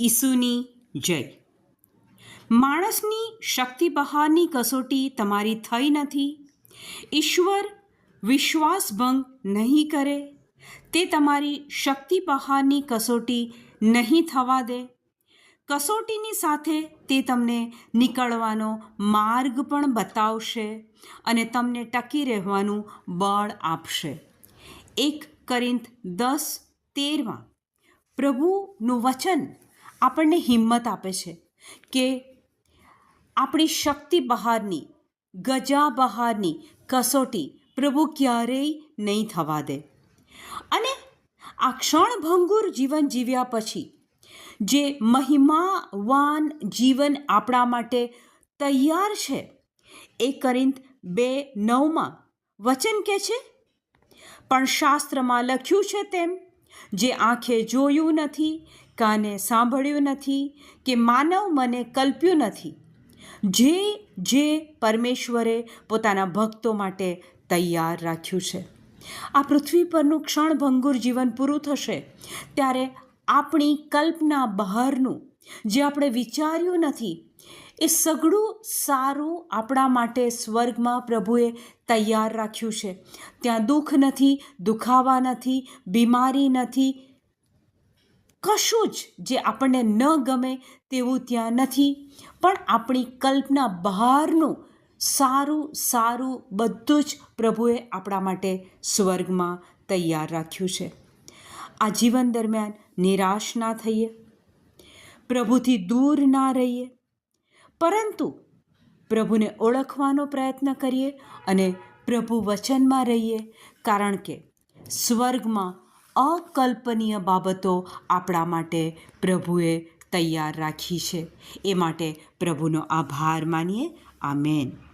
ઈસુની જય. માણસની શક્તિ બહારની કસોટી તમારી થઈ નથી. ઈશ્વર વિશ્વાસભંગ નહીં કરે. તે તમારી શક્તિ બહારની કસોટી નહીં થવા દે. કસોટીની સાથે તે તમને નીકળવાનો માર્ગ પણ બતાવશે અને તમને ટકી રહેવાનું બળ આપશે. એક કરિંત દસ તેરમાં પ્રભુનું વચન આપણને હિંમત આપે છે કે આપણી શક્તિ બહારની, ગજા બહારની કસોટી પ્રભુ ક્યારેય નહીં થવા દે. અને આ ક્ષણભંગુર જીવન જીવ્યા પછી, જે મહિમાવાન જીવન આપણા માટે તૈયાર છે, એ કરીંત બે નવમાં વચન કે છે? પણ શાસ્ત્રમાં લખ્યું છે તેમ, જે આંખે જોયું નથી કાને સાંભળ્યું નથી કે માનવ મને કલ્પ્યું નથી? જે જે પરમેશ્વરે પોતાના ભક્તો માટે તૈયાર રાખ્યું છે. આ પૃથ્વી પરનું ક્ષણભંગુર જીવન પૂરું થશે ત્યારે આપણી કલ્પના બહારનું, જે આપણે વિચાર્યું નથી, એ સઘળું, સારું આપણા માટે સ્વર્ગમાં પ્રભુએ તૈયાર રાખ્યું છે. ત્યાં દુઃખ નથી, દુખાવા નથી, બીમારી નથી કશું જ જે આપણને ન ગમે તેવું ત્યાં નથી. પણ આપણી કલ્પના બહારનું સારું સારું બધું જ પ્રભુએ આપણા માટે સ્વર્ગમાં તૈયાર રાખ્યું છે. આ જીવન દરમિયાન નિરાશ ના થઈએ, પ્રભુથી દૂર ના રહીએ, પરંતુ પ્રભુને ઓળખવાનો પ્રયત્ન કરીએ અને પ્રભુ વચનમાં રહીએ, કારણ કે સ્વર્ગમાં અકલ્પનીય બાબતો આપણા માટે પ્રભુએ તૈયાર રાખી છે. એ માટે પ્રભુનો આભાર માનીએ. આમેન.